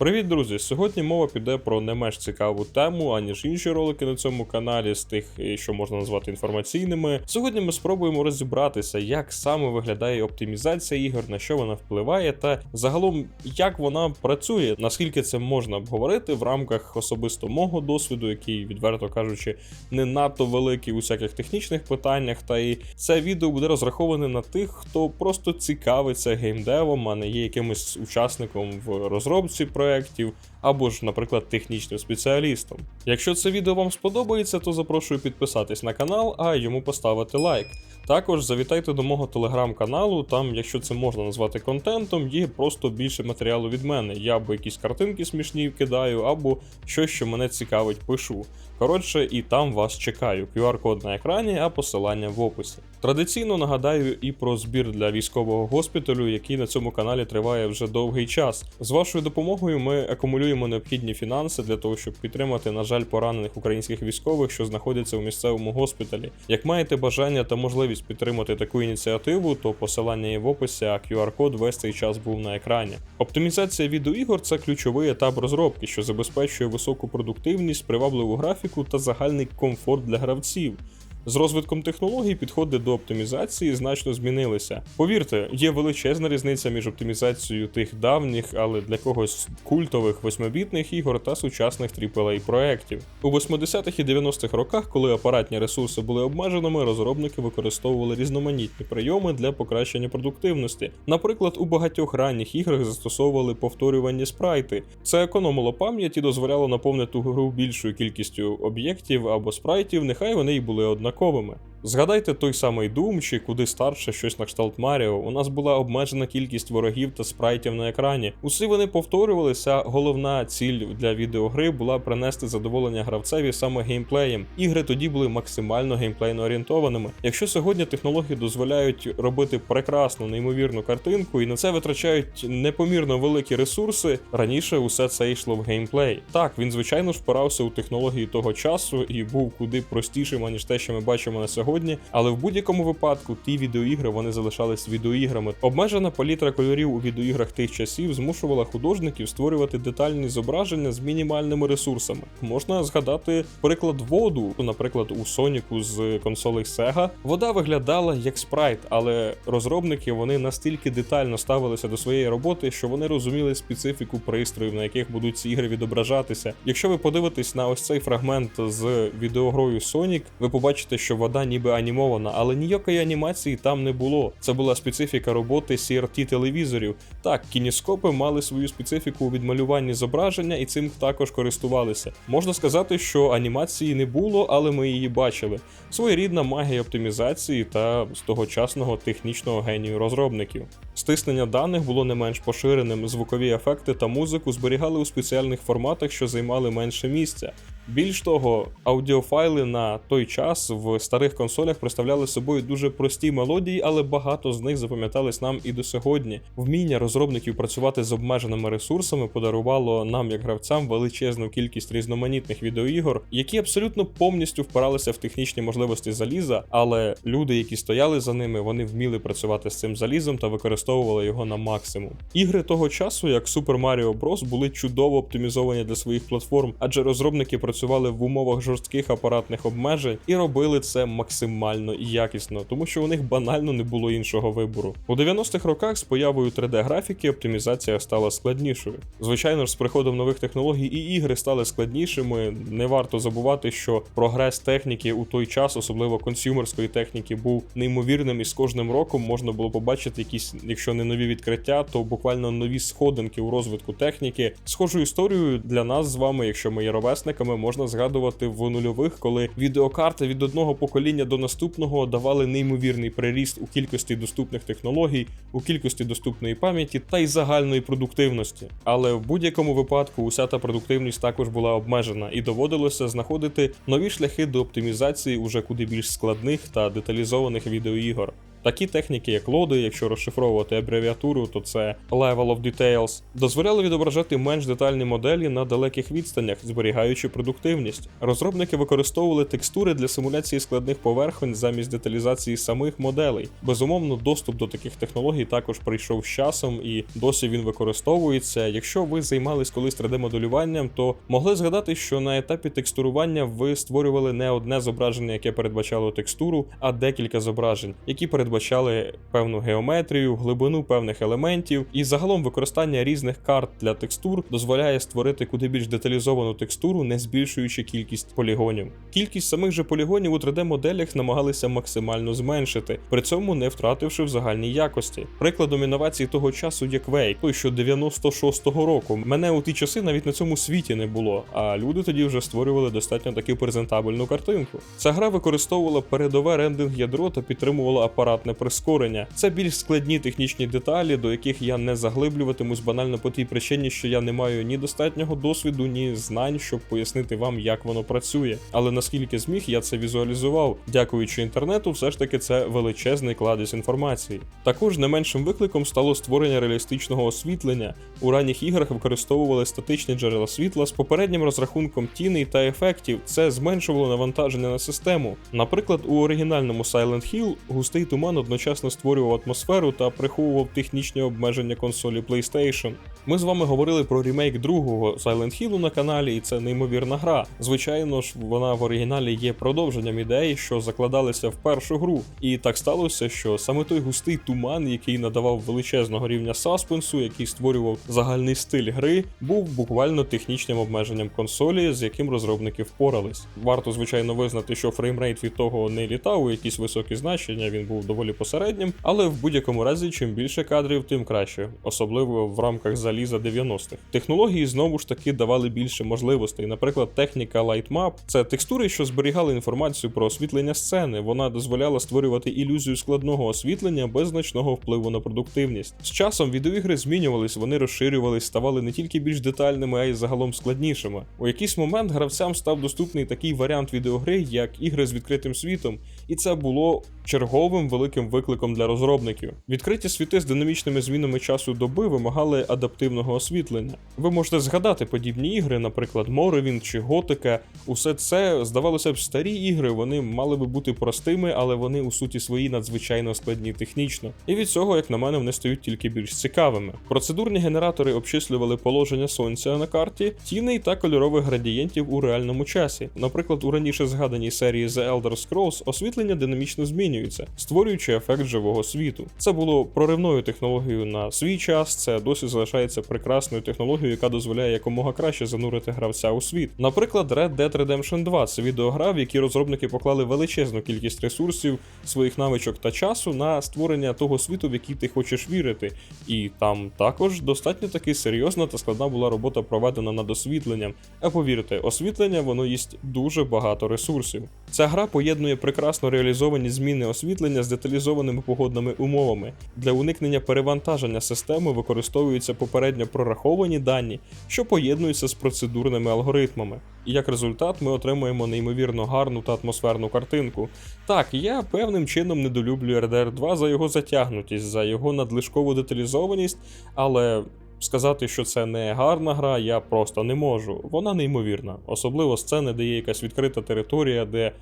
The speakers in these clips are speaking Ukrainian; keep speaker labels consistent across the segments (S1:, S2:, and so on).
S1: Привіт, друзі! Сьогодні мова піде про не менш цікаву тему, аніж інші ролики на цьому каналі, з тих, е, що можна назвати інформаційними. Сьогодні ми спробуємо розібратися, як саме виглядає оптимізація ігор, на що вона впливає, та загалом як вона працює, наскільки це можна обговорити в рамках особисто мого досвіду, який, відверто кажучи, не надто великий у всяких технічних питаннях. Та і це відео буде розраховане на тих, хто просто цікавиться геймдевом, а не є якимось учасником в розробці проєктів, або ж, наприклад, технічним спеціалістом. Якщо це відео вам сподобається, то запрошую підписатись на канал, а йому поставити лайк. Також завітайте до мого телеграм-каналу, там, якщо це можна назвати контентом, є просто більше матеріалу від мене. Я або якісь картинки смішні кидаю, або щось, що мене цікавить, пишу. Коротше, і там вас чекаю. QR-код на екрані, а посилання в описі. Традиційно нагадаю і про збір для військового госпіталю, який на цьому каналі триває вже довгий час. З вашою допомогою ми акумулюємо необхідні фінанси для того, щоб підтримати, на жаль, поранених українських військових, що знаходяться у місцевому госпіталі. Як маєте бажання та можливість підтримати таку ініціативу, то посилання є в описі, а QR-код весь цей час був на екрані. Оптимізація відеоігор це ключовий етап розробки, що забезпечує високу продуктивність, привабливу графіку та загальний комфорт для гравців. З розвитком технологій підходи до оптимізації значно змінилися. Повірте, є величезна різниця між оптимізацією тих давніх, але для когось культових восьмибітних ігор та сучасних AAA проєктів. У 80-х і 90-х роках, коли апаратні ресурси були обмеженими, розробники використовували різноманітні прийоми для покращення продуктивності. Наприклад, у багатьох ранніх іграх застосовували повторювані спрайти. Це економило пам'ять і дозволяло наповнити гру більшою кількістю об'єктів або спрайтів, нехай вони й були однакові однаковими. Згадайте той самий Doom чи куди старше щось на кшталт Маріо. У нас була обмежена кількість ворогів та спрайтів на екрані. Усі вони повторювалися. Головна ціль для відеогри була принести задоволення гравцеві саме геймплеєм. Ігри тоді були максимально геймплейно орієнтованими. Якщо сьогодні технології дозволяють робити прекрасну, неймовірну картинку, і на це витрачають непомірно великі ресурси, раніше усе це йшло в геймплей. Так, він звичайно впирався у технології того часу і був куди простішим, аніж те, що ми бачимо на сьогодні сьогодні, але в будь-якому випадку ті відеоігри вони залишались відеоіграми. Обмежена палітра кольорів у відеоіграх тих часів змушувала художників створювати детальні зображення з мінімальними ресурсами. Можна згадати приклад воду, наприклад, у Соніку з консолей Sega. Вода виглядала як спрайт, але розробники вони настільки детально ставилися до своєї роботи, що вони розуміли специфіку пристроїв, на яких будуть ці ігри відображатися. Якщо ви подивитесь на ось цей фрагмент з відеогрою Sonic, ви побачите, що вода ніби ніби анімована, але ніякої анімації там не було. Це була специфіка роботи CRT телевізорів. Так, кініскопи мали свою специфіку у відмалюванні зображення і цим також користувалися. Можна сказати, що анімації не було, але ми її бачили. Своєрідна магія оптимізації та з тогочасного технічного генію розробників. Стиснення даних було не менш поширеним, звукові ефекти та музику зберігали у спеціальних форматах, що займали менше місця. Більш того, аудіофайли на той час в старих консолях представляли собою дуже прості мелодії, але багато з них запам'ятались нам і до сьогодні. Вміння розробників працювати з обмеженими ресурсами подарувало нам, як гравцям, величезну кількість різноманітних відеоігор, які абсолютно повністю впиралися в технічні можливості заліза, але люди, які стояли за ними, вони вміли працювати з цим залізом та використовували його на максимум. Ігри того часу, як Super Mario Bros, були чудово оптимізовані для своїх платформ, адже розробники працювали працювали в умовах жорстких апаратних обмежень і робили це максимально якісно, тому що у них банально не було іншого вибору. У 90-х роках з появою 3D-графіки оптимізація стала складнішою. Звичайно ж, з приходом нових технологій і ігри стали складнішими. Не варто забувати, що прогрес техніки у той час, особливо консюмерської техніки, був неймовірним, і з кожним роком можна було побачити якісь, якщо не нові відкриття, то буквально нові сходинки у розвитку техніки. Схожу історію для нас з вами, якщо ми є ровесниками, можна згадувати в нульових, коли відеокарти від одного покоління до наступного давали неймовірний приріст у кількості доступних технологій, у кількості доступної пам'яті та й загальної продуктивності. Але в будь-якому випадку уся та продуктивність також була обмежена і доводилося знаходити нові шляхи до оптимізації уже куди більш складних та деталізованих відеоігор. Такі техніки, як лоди, якщо розшифровувати абревіатуру, то це Level of Details, дозволяли відображати менш детальні моделі на далеких відстанях, зберігаючи продуктивність. Розробники використовували текстури для симуляції складних поверхонь замість деталізації самих моделей. Безумовно, доступ до таких технологій також прийшов з часом і досі він використовується. Якщо ви займались колись 3D-моделюванням, то могли згадати, що на етапі текстурування ви створювали не одне зображення, яке передбачало текстуру, а декілька зображень, які передбачали певну геометрію, глибину певних елементів, і загалом використання різних карт для текстур дозволяє створити куди більш деталізовану текстуру, не збільшуючи кількість полігонів. Кількість самих же полігонів у 3D-моделях намагалися максимально зменшити, при цьому не втративши в загальній якості. Прикладом інновацій того часу є Quake, той що 96-го року. Мене у ті часи навіть на цьому світі не було, а люди тоді вже створювали достатньо таки презентабельну картинку. Ця гра використовувала передове рендинг ядро та підтримувала апаратне прискорення. Це більш складні технічні деталі, до яких я не заглиблюватимусь банально по тій причині, що я не маю ні достатнього досвіду, ні знань, щоб пояснити вам, як воно працює. Але наскільки зміг, я це візуалізував. Дякуючи інтернету, все ж таки це величезний кладезь інформації. Також не меншим викликом стало створення реалістичного освітлення. У ранніх іграх використовували статичні джерела світла з попереднім розрахунком тіней та ефектів. Це зменшувало навантаження на систему. Наприклад, у оригінальному Silent Hill густий туман одночасно створював атмосферу та приховував технічні обмеження консолі PlayStation. Ми з вами говорили про ремейк другого Silent Hill на каналі, і це неймовірна гра. Звичайно ж, вона в оригіналі є продовженням ідеї, що закладалися в першу гру. І так сталося, що саме той густий туман, який надавав величезного рівня саспенсу, який створював загальний стиль гри, був буквально технічним обмеженням консолі, з яким розробники впорались. Варто, звичайно, визнати, що фреймрейт від того не літав у якісь високі значення, він був доволі посереднім, але в будь-якому разі, чим більше кадрів, тим краще, особливо в рамках заліза 90-х. Технології знову ж таки давали більше можливостей. Наприклад, техніка Lightmap – це текстури, що зберігали інформацію про освітлення сцени. Вона дозволяла створювати ілюзію складного освітлення без значного впливу на продуктивність. З часом відеоігри змінювались, вони розширювались, ставали не тільки більш детальними, а й загалом складнішими. У якийсь момент гравцям став доступний такий варіант відеогри, як ігри з відкритим світом, і це було черговим великим викликом для розробників. Відкриті світи з динамічними змінами часу доби вимагали адаптивного освітлення. Ви можете згадати подібні ігри, наприклад, Morrowind чи Готика. Усе це здавалося б старі ігри, вони мали би бути простими, але вони у суті свої надзвичайно складні технічно. І від цього, як на мене, вони стають тільки більш цікавими. Процедурні генератори обчислювали положення сонця на карті, тіней та кольорових градієнтів у реальному часі. Наприклад, у раніше згаданій серії The Elder Scrolls освітлення динамічно змінюється, створюючи ефект живого світу. Це було проривною технологією на свій час. Це досі залишається прекрасною технологією, яка дозволяє якомога краще занурити гравця у світ. Наприклад, Red Dead Redemption 2 це відеогра, в якій розробники поклали величезну кількість ресурсів, своїх навичок та часу на створення того світу, в який ти хочеш вірити. І там також достатньо таки серйозна та складна була робота проведена над освітленням. А повірте, освітлення воно їсть дуже багато ресурсів. Ця гра поєднує реалізовані зміни освітлення з деталізованими погодними умовами. Для уникнення перевантаження системи використовуються попередньо прораховані дані, що поєднуються з процедурними алгоритмами. І як результат ми отримуємо неймовірно гарну та атмосферну картинку. Так, я певним чином недолюблюю RDR 2 за його затягнутість, за його надлишкову деталізованість, але. Сказати, що це не гарна гра, я просто не можу. Вона неймовірна. Особливо сцени, де є якась відкрита територія, де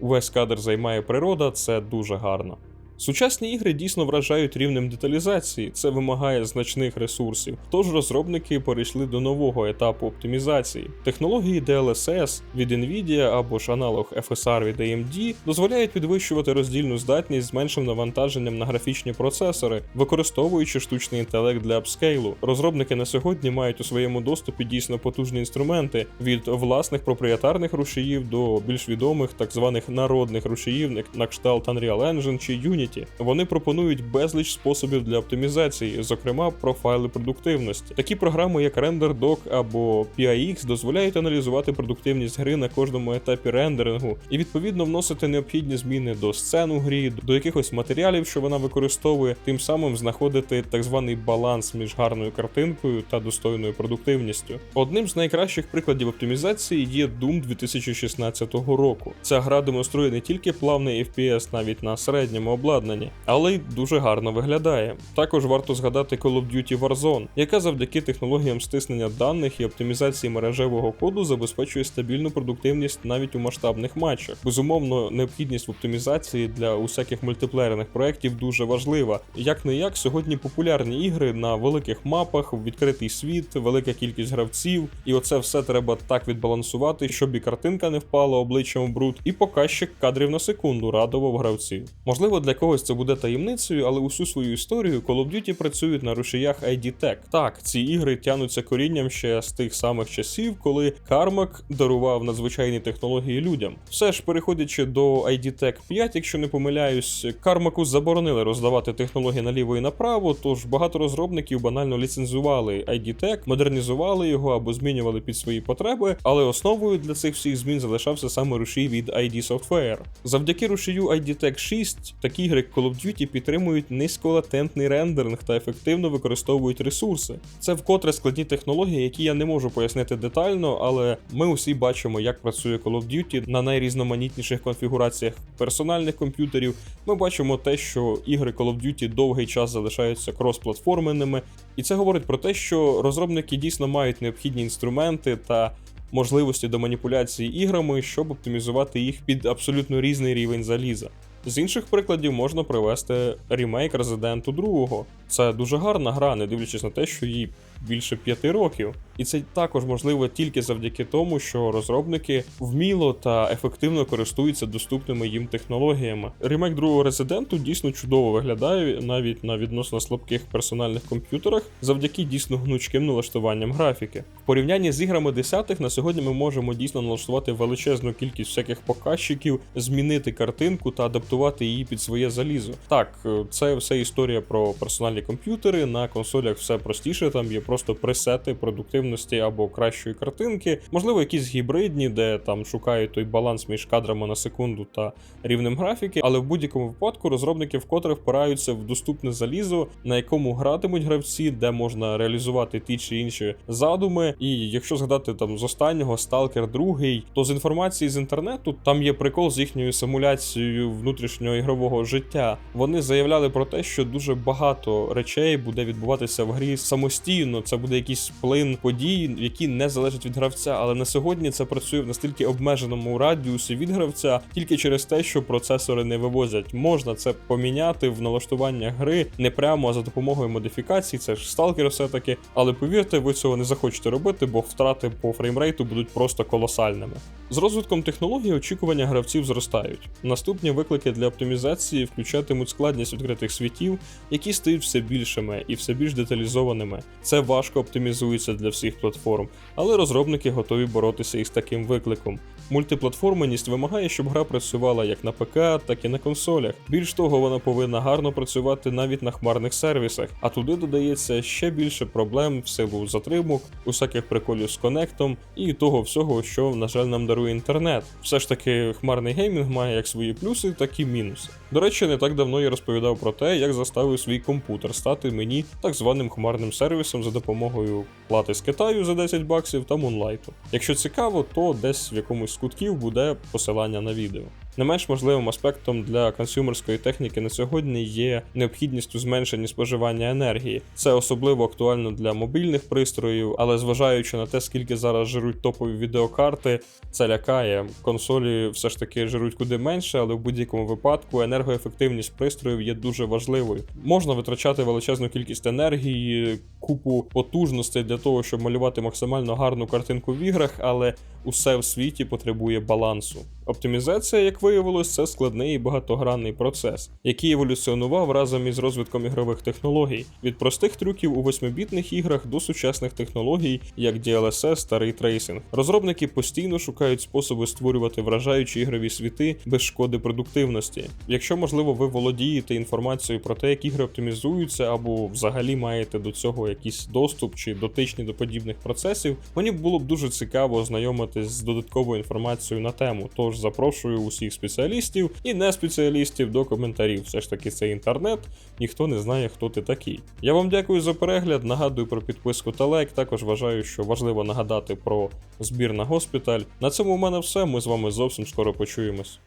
S1: увесь кадр займає природа, це дуже гарно. Сучасні ігри дійсно вражають рівнем деталізації, це вимагає значних ресурсів. Тож розробники перейшли до нового етапу оптимізації. Технології DLSS від Nvidia або ж аналог FSR від AMD дозволяють підвищувати роздільну здатність з меншим навантаженням на графічні процесори, використовуючи штучний інтелект для апскейлу. Розробники на сьогодні мають у своєму доступі дійсно потужні інструменти від власних проприєтарних рушіїв до більш відомих так званих народних рушіїв, на кшталт Unreal Engine чи Unity. Вони пропонують безліч способів для оптимізації, зокрема профайли продуктивності. Такі програми, як RenderDoc або PIX, дозволяють аналізувати продуктивність гри на кожному етапі рендерингу і відповідно вносити необхідні зміни до сцен у грі, до якихось матеріалів, що вона використовує, тим самим знаходити так званий баланс між гарною картинкою та достойною продуктивністю. Одним з найкращих прикладів оптимізації є Doom 2016 року. Ця гра демонструє не тільки плавний FPS навіть на середньому обладнанні, обладнані, але й дуже гарно виглядає. Також варто згадати Call of Duty Warzone, яка завдяки технологіям стиснення даних і оптимізації мережевого коду забезпечує стабільну продуктивність навіть у масштабних матчах. Безумовно, необхідність в оптимізації для усяких мультиплеєрних проєктів дуже важлива. Як не як сьогодні популярні ігри на великих мапах, відкритий світ, велика кількість гравців, і оце все треба так відбалансувати, щоб і картинка не впала обличчям у бруд, і показчик кадрів на секунду радував гравців. Можливо, для когось це буде таємницею, але усю свою історію Call of Duty працюють на рушіях ID Tech. Так, ці ігри тянуться корінням ще з тих самих часів, коли Carmack дарував надзвичайні технології людям. Все ж переходячи до ID Tech 5, якщо не помиляюсь, Carmack заборонили роздавати технології наліво і направо, тож багато розробників банально ліцензували ID Tech, модернізували його або змінювали під свої потреби, але основою для цих всіх змін залишався саме рушій від ID Software. Завдяки рушію ID Tech 6 такі ігри Call of Duty підтримують низьколатентний рендеринг та ефективно використовують ресурси. Це вкотре складні технології, які я не можу пояснити детально, але ми усі бачимо, як працює Call of Duty на найрізноманітніших конфігураціях персональних комп'ютерів. Ми бачимо те, що ігри Call of Duty довгий час залишаються кросплатформеними, і це говорить про те, що розробники дійсно мають необхідні інструменти та можливості до маніпуляції іграми, щоб оптимізувати їх під абсолютно різний рівень заліза. З інших прикладів можна привести ремейк Resident 2. Це дуже гарна гра, не дивлячись на те, що їй більше п'яти років. І це також можливо тільки завдяки тому, що розробники вміло та ефективно користуються доступними їм технологіями. Ремейк другого Resident дійсно чудово виглядає навіть на відносно слабких персональних комп'ютерах, завдяки дійсно гнучким налаштуванням графіки. В порівнянні з іграми десятих на сьогодні ми можемо дійсно налаштувати величезну кількість всяких показчиків, змінити картинку та адаптувати її під своє залізо. Так, е, це все історія про персональні комп'ютери. На консолях все простіше, там є просто пресети продуктивності або кращої картинки, можливо, якісь гібридні, де там шукають той баланс між кадрами на секунду та рівнем графіки, але в будь-якому випадку розробники вкотре впираються в доступне залізо, на якому гратимуть гравці, де можна реалізувати ті чи інші задуми. І якщо згадати там з останнього Stalker 2, то з інформації з інтернету там є прикол з їхньою симуляцією внутрішнього ігрового життя. Вони заявляли про те, що дуже багато речей буде відбуватися в грі самостійно. Це буде якийсь плин подій, які не залежать від гравця. Але на сьогодні це працює в настільки обмеженому радіусі від гравця, тільки через те, що процесори не вивозять. Можна це поміняти в налаштуваннях гри не прямо а за допомогою модифікацій. Це ж сталкер, все таки. Але повірте, ви цього не захочете робити, бо втрати по фреймрейту будуть просто колосальними. З розвитком технологій очікування гравців зростають. Наступні виклики для оптимізації включатимуть складність відкритих світів, які стають все більшими і все більш деталізованими. Це важко оптимізується для всіх платформ, але розробники готові боротися із таким викликом. Мультиплатформеність вимагає, щоб гра працювала як на ПК, так і на консолях. Більш того, вона повинна гарно працювати навіть на хмарних сервісах, а туди додається ще більше проблем в силу затримок, усяких приколів з конектом і того всього, що, на жаль, нам дарує інтернет. Все ж таки, хмарний геймінг має як свої плюси, так і мінуси. До речі, не так давно я розповідав про те, як заставив свій комп'ютер стати мені так званим хмарним сервісом за допомогою плати з Китаю за 10 баксів та Мунлайту. Якщо цікаво, то десь в якомусь з кутків буде посилання на відео. Не менш можливим аспектом для консюмерської техніки на сьогодні є необхідність у зменшенні споживання енергії. Це особливо актуально для мобільних пристроїв, але зважаючи на те, скільки зараз жируть топові відеокарти, це лякає. Консолі все ж таки жируть куди менше, але в будь-якому випадку енергоефективність пристроїв є дуже важливою. Можна витрачати величезну кількість енергії, купу потужностей для того, щоб малювати максимально гарну картинку в іграх, але усе в світі потребує балансу. Оптимізація, як виявилось, це складний і багатогранний процес, який еволюціонував разом із розвитком ігрових технологій від простих трюків у 8-бітних іграх до сучасних технологій, як DLSS та рейтрейсинг. Розробники постійно шукають способи створювати вражаючі ігрові світи без шкоди продуктивності. Якщо можливо ви володієте інформацією про те, як ігри оптимізуються, або взагалі маєте до цього якийсь доступ чи дотичні до подібних процесів, мені було б дуже цікаво ознайомитись з додатковою інформацією на тему. Тож запрошую усіх спеціалістів і не спеціалістів до коментарів. Все ж таки, це інтернет, ніхто не знає, хто ти такий. Я вам дякую за перегляд. Нагадую про підписку та лайк. Також вважаю, що важливо нагадати про збір на госпіталь. На цьому в мене все. Ми з вами зовсім скоро почуємось.